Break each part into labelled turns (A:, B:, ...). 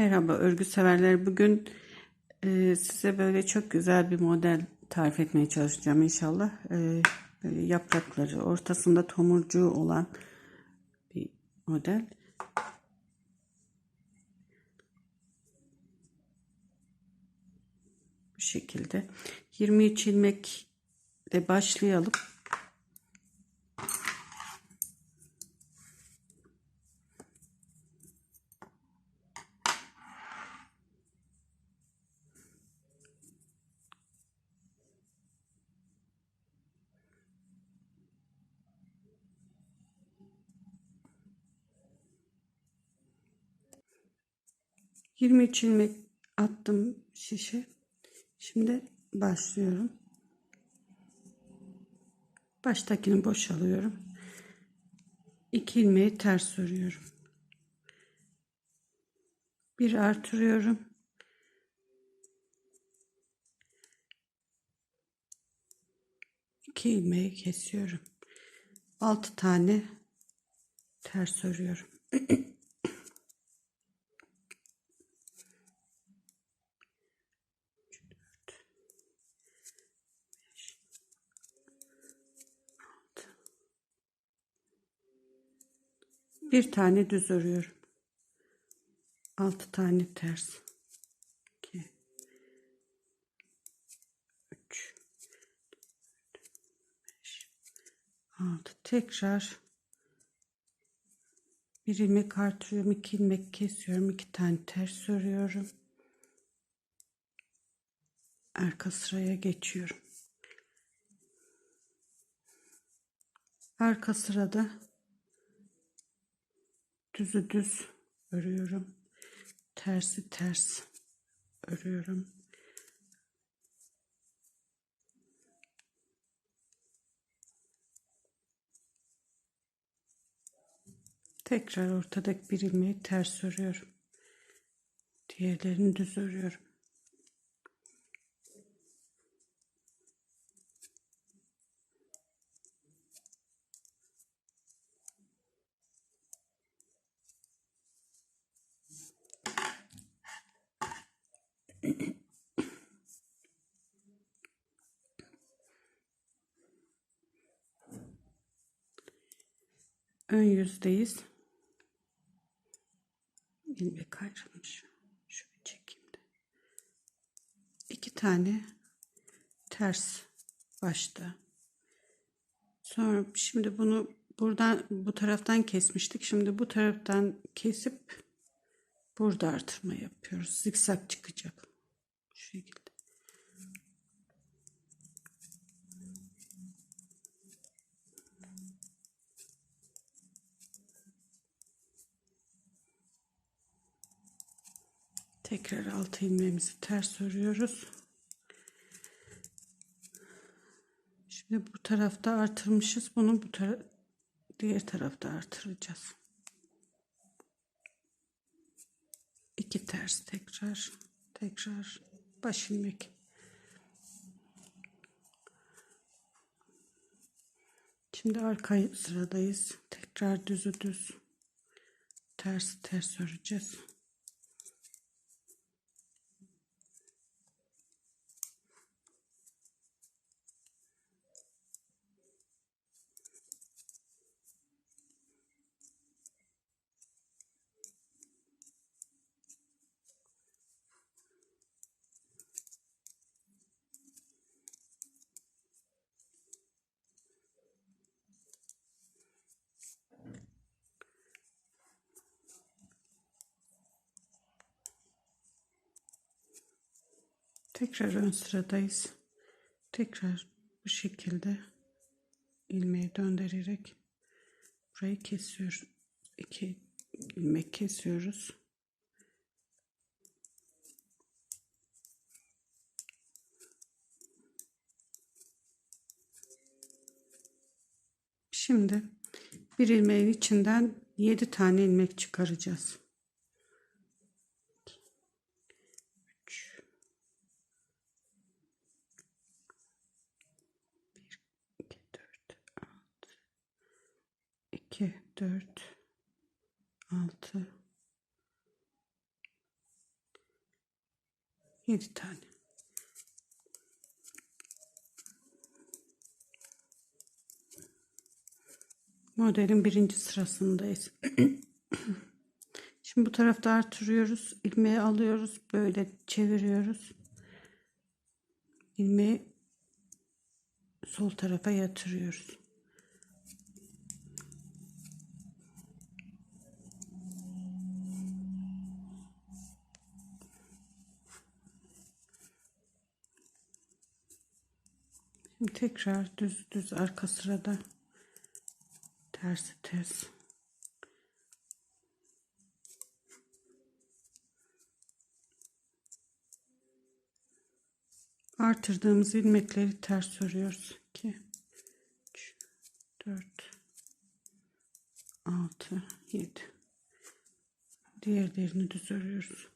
A: Merhaba örgü severler. Bugün e, size böyle çok güzel bir model tarif etmeye çalışacağım inşallah. E, böyle yaprakları, ortasında tomurcuğu olan bir model. Bu şekilde. 23 ilmekle başlayalım. Yirmi üç ilmek attım şişe. Şimdi başlıyorum. Baştakini boşalıyorum. İki ilmeği ters örüyorum. Bir artırıyorum. İki ilmeği kesiyorum. Altı tane ters örüyorum. Bir tane düz örüyorum. Altı tane ters. 2 3 5 6 tekrar bir ilmek artırıyorum. iki ilmek kesiyorum. iki tane ters örüyorum. Arka sıraya geçiyorum. Arka sırada düzü düz örüyorum. Tersi ters örüyorum. Tekrar ortadaki bir ilmeği ters örüyorum. Diğerlerini düz örüyorum. Ön yüzdeyiz. ilmek ayrılmış. Şöyle çekeyim de. İki tane ters başta. Sonra şimdi bunu buradan bu taraftan kesmiştik. Şimdi bu taraftan kesip burada artırma yapıyoruz. Zikzak çıkacak. Şu şekilde. Tekrar altı ilmeğimizi ters örüyoruz. Şimdi bu tarafta artırmışız. Bunu bu tara diğer tarafta artıracağız. İki ters tekrar tekrar baş ilmek. Şimdi arka sıradayız. Tekrar düzü düz ters ters öreceğiz. Tekrar ön sıradayız. Tekrar bu şekilde ilmeği döndürerek burayı kesiyoruz. İki ilmek kesiyoruz. Şimdi bir ilmeğin içinden 7 tane ilmek çıkaracağız. 2 4 6 7 tane. Modelin birinci sırasındayız. Şimdi bu tarafta artırıyoruz. ilmeği alıyoruz. Böyle çeviriyoruz. ilmeği sol tarafa yatırıyoruz. Şimdi tekrar düz düz arka sırada tersi ters. Artırdığımız ilmekleri ters örüyoruz. 2 3 4 6 7 Diğerlerini düz örüyoruz.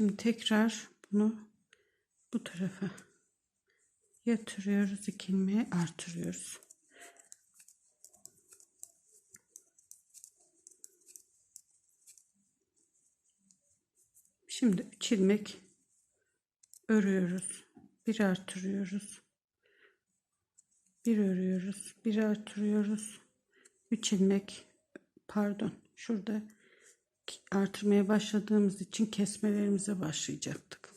A: Şimdi tekrar bunu bu tarafa yatırıyoruz. iki ilmeği artırıyoruz. Şimdi 3 ilmek örüyoruz. Bir artırıyoruz. Bir örüyoruz. Bir artırıyoruz. 3 ilmek pardon şurada artırmaya başladığımız için kesmelerimize başlayacaktık.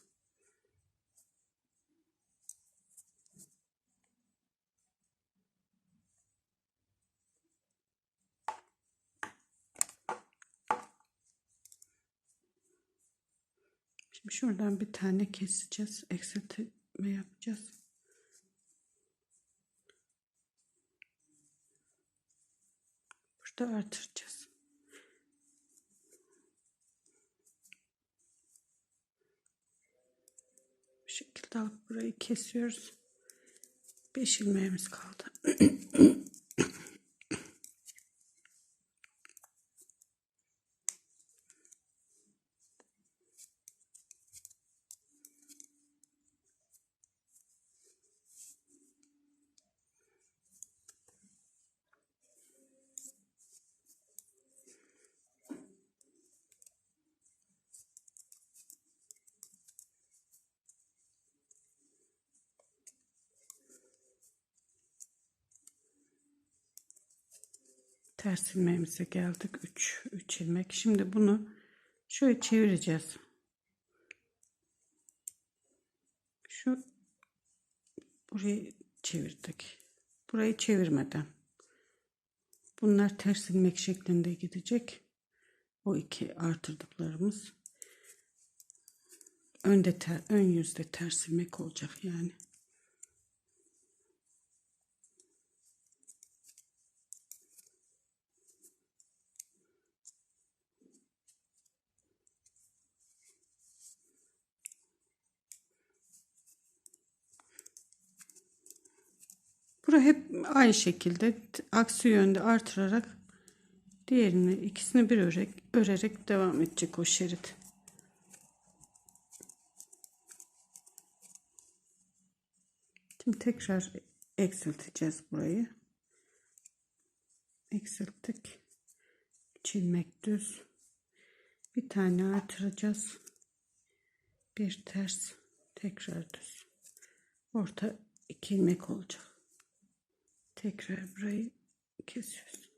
A: Şimdi şuradan bir tane keseceğiz. Eksiltme yapacağız. Burada artıracağız. Şekilde alıp burayı kesiyoruz. 5 ilmeğimiz kaldı. ters ilmeğimize geldik. 3 3 ilmek. Şimdi bunu şöyle çevireceğiz. Şu burayı çevirdik. Burayı çevirmeden. Bunlar ters ilmek şeklinde gidecek. O iki artırdıklarımız. Önde ter, ön yüzde ters ilmek olacak yani Bura hep aynı şekilde aksi yönde artırarak diğerini ikisini bir örerek, örerek devam edecek o şerit. Şimdi tekrar eksilteceğiz burayı. Eksilttik. 3 ilmek düz. Bir tane artıracağız. Bir ters. Tekrar düz. Orta iki ilmek olacak. Tekrar burayı kesiyoruz.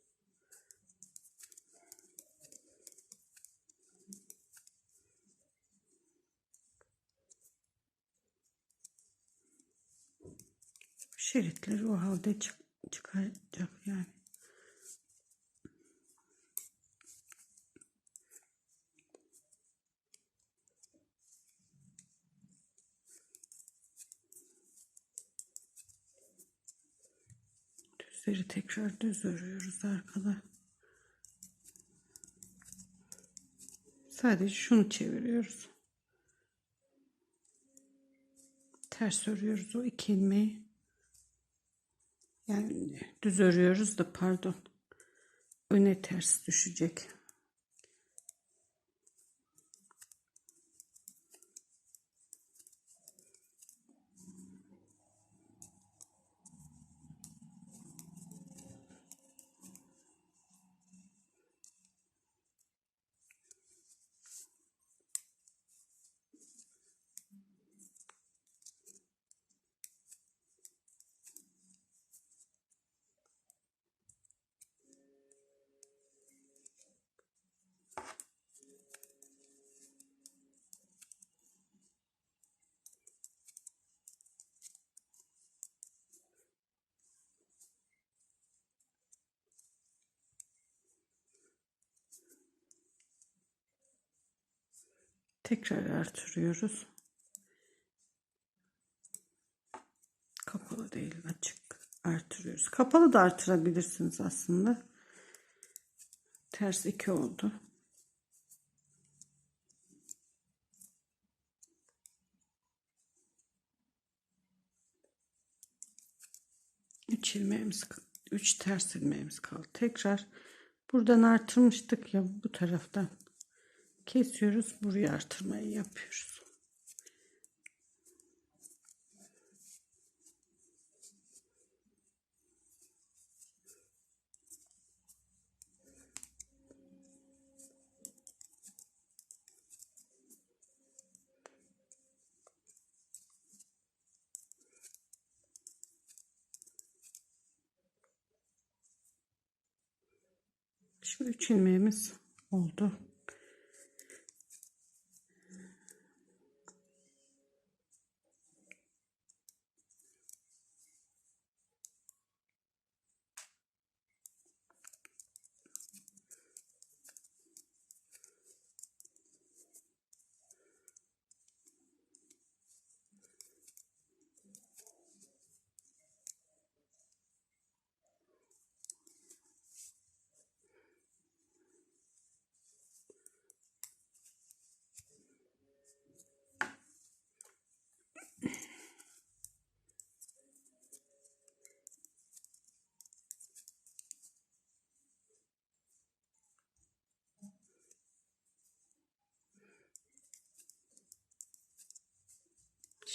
A: Şeritleri o halde çık çıkacak yani. Düzleri tekrar düz örüyoruz arkada. Sadece şunu çeviriyoruz. Ters örüyoruz o iki ilmeği. Yani düz örüyoruz da pardon. öne ters düşecek. Tekrar artırıyoruz. Kapalı değil açık artırıyoruz. Kapalı da artırabilirsiniz aslında. Ters 2 oldu. Üç ilmeğimiz, üç ters ilmeğimiz kaldı. Tekrar buradan artırmıştık ya bu taraftan kesiyoruz. Buraya artırmayı yapıyoruz. Şimdi üç ilmeğimiz oldu.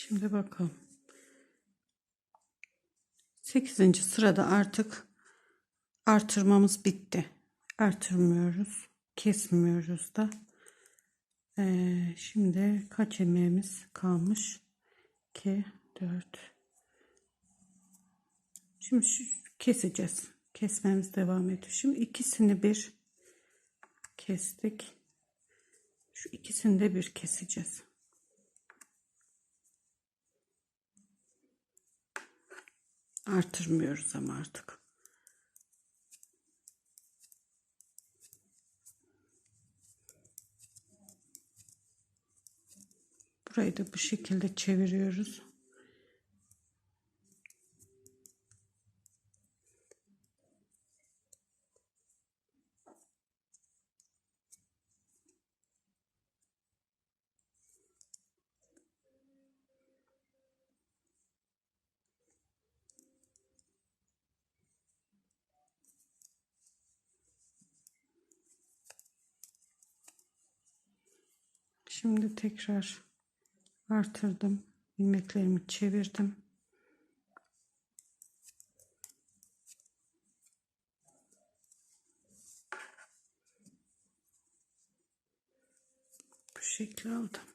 A: Şimdi bakalım. 8. sırada artık artırmamız bitti. Artırmıyoruz. Kesmiyoruz da. Ee, şimdi kaç ilmeğimiz kalmış? 2, 4. Şimdi şu, keseceğiz. Kesmemiz devam ediyor. Şimdi ikisini bir kestik. Şu ikisini de bir keseceğiz. Artırmıyoruz ama artık. Burayı da bu şekilde çeviriyoruz. Şimdi tekrar artırdım. ilmeklerimi çevirdim. Bu şekli aldım.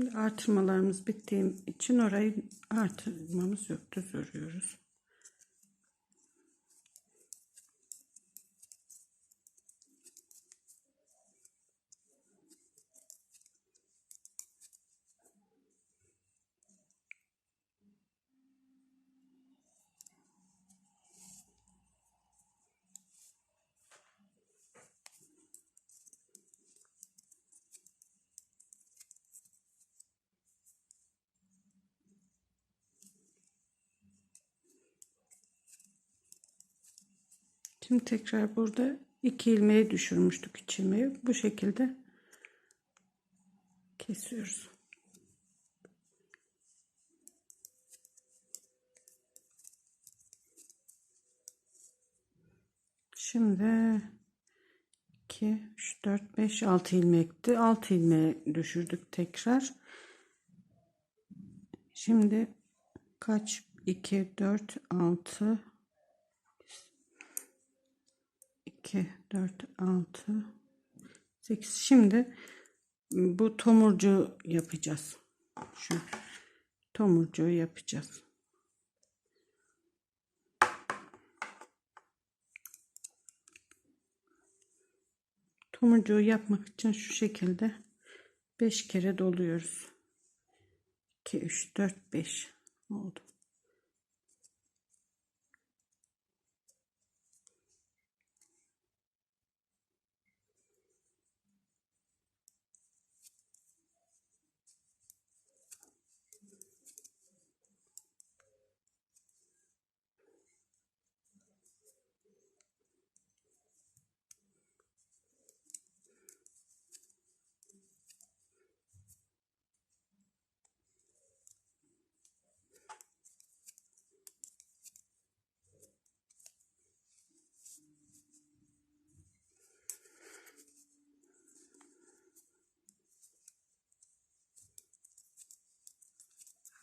A: Şimdi artırmalarımız bittiği için orayı artırmamız yok. Düz örüyoruz. Şimdi tekrar burada iki ilmeği düşürmüştük iç ilmeği. Bu şekilde kesiyoruz. Şimdi 2 3 4 5 6 ilmekti. 6 ilmeğe düşürdük tekrar. Şimdi kaç 2 4 6 2 4 6 8 şimdi bu tomurcuğu yapacağız. Şu tomurcuğu yapacağız. Tomurcuğu yapmak için şu şekilde 5 kere doluyoruz. 2 3 4 5 oldu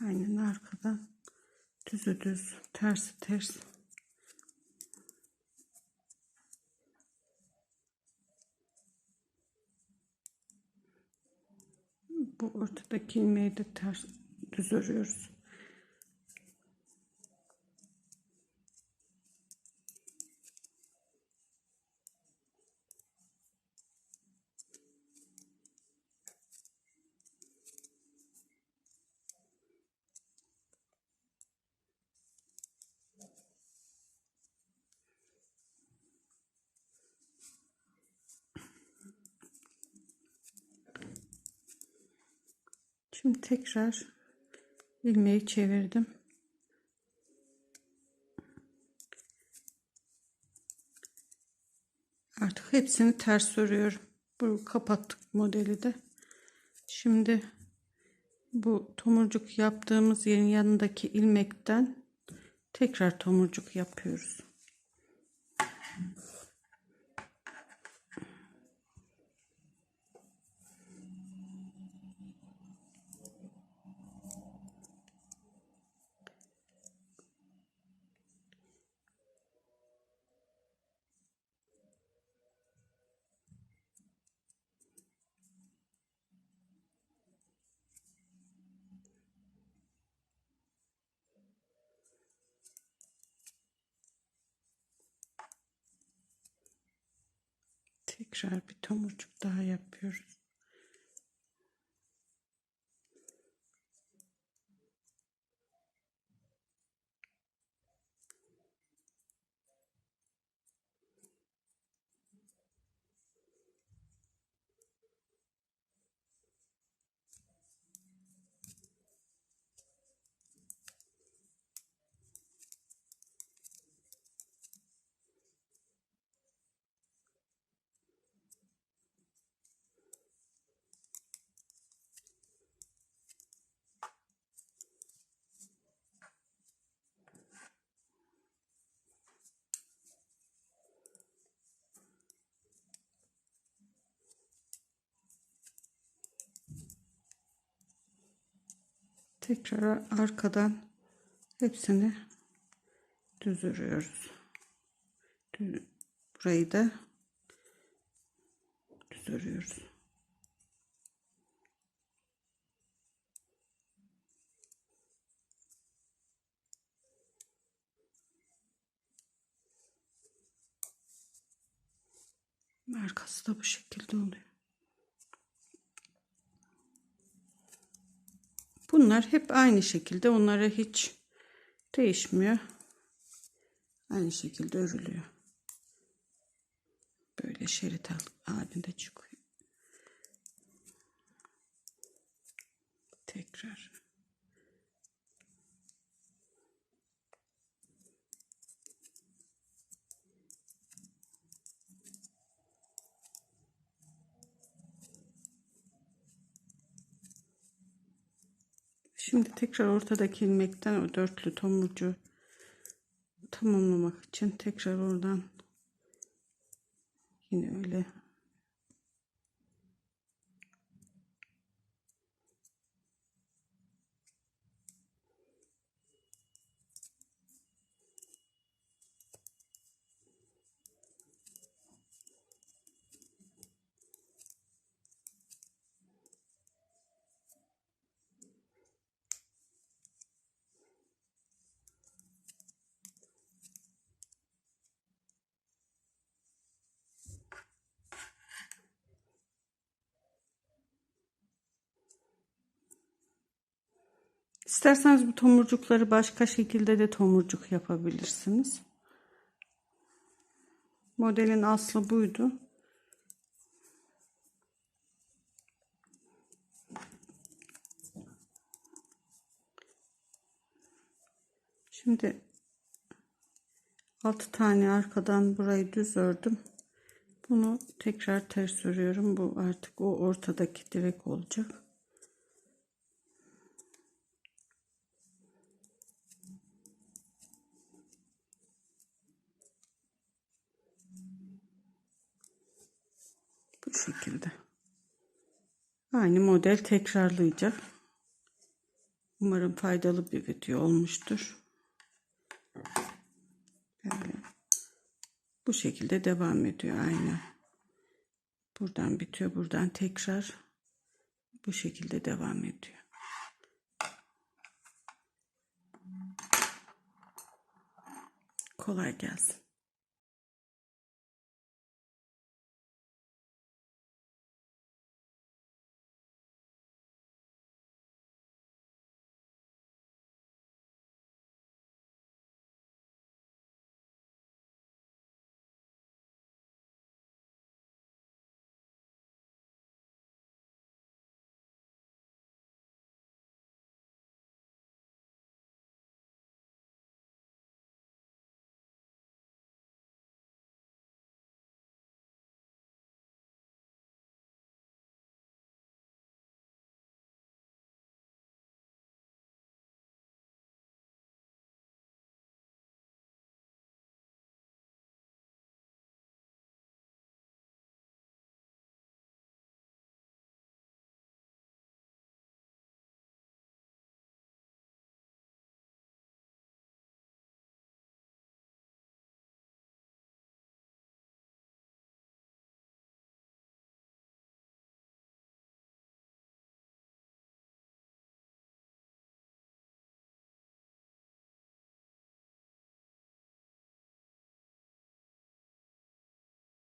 A: Aynen arkadan düzü düz, tersi ters. Bu ortadaki ilmeği de ters düz örüyoruz. Şimdi tekrar ilmeği çevirdim. Artık hepsini ters örüyorum. Bu kapattık modeli de. Şimdi bu tomurcuk yaptığımız yerin yanındaki ilmekten tekrar tomurcuk yapıyoruz. Tekrar bir tomurcuk daha yapıyoruz. Tekrar arkadan hepsini düz örüyoruz. Burayı da düz örüyoruz. Arkası da bu şekilde oluyor. Bunlar hep aynı şekilde. Onlara hiç değişmiyor. Aynı şekilde örülüyor. Böyle şerit halinde çıkıyor. Tekrar. Şimdi tekrar ortadaki ilmekten o dörtlü tomurcuğu tamamlamak için tekrar oradan yine öyle İsterseniz bu tomurcukları başka şekilde de tomurcuk yapabilirsiniz. Modelin aslı buydu. Şimdi 6 tane arkadan burayı düz ördüm. Bunu tekrar ters örüyorum. Bu artık o ortadaki direk olacak. Bu şekilde. Aynı model tekrarlayacak. Umarım faydalı bir video olmuştur. Böyle. Bu şekilde devam ediyor aynı. Buradan bitiyor. Buradan tekrar bu şekilde devam ediyor. Kolay gelsin.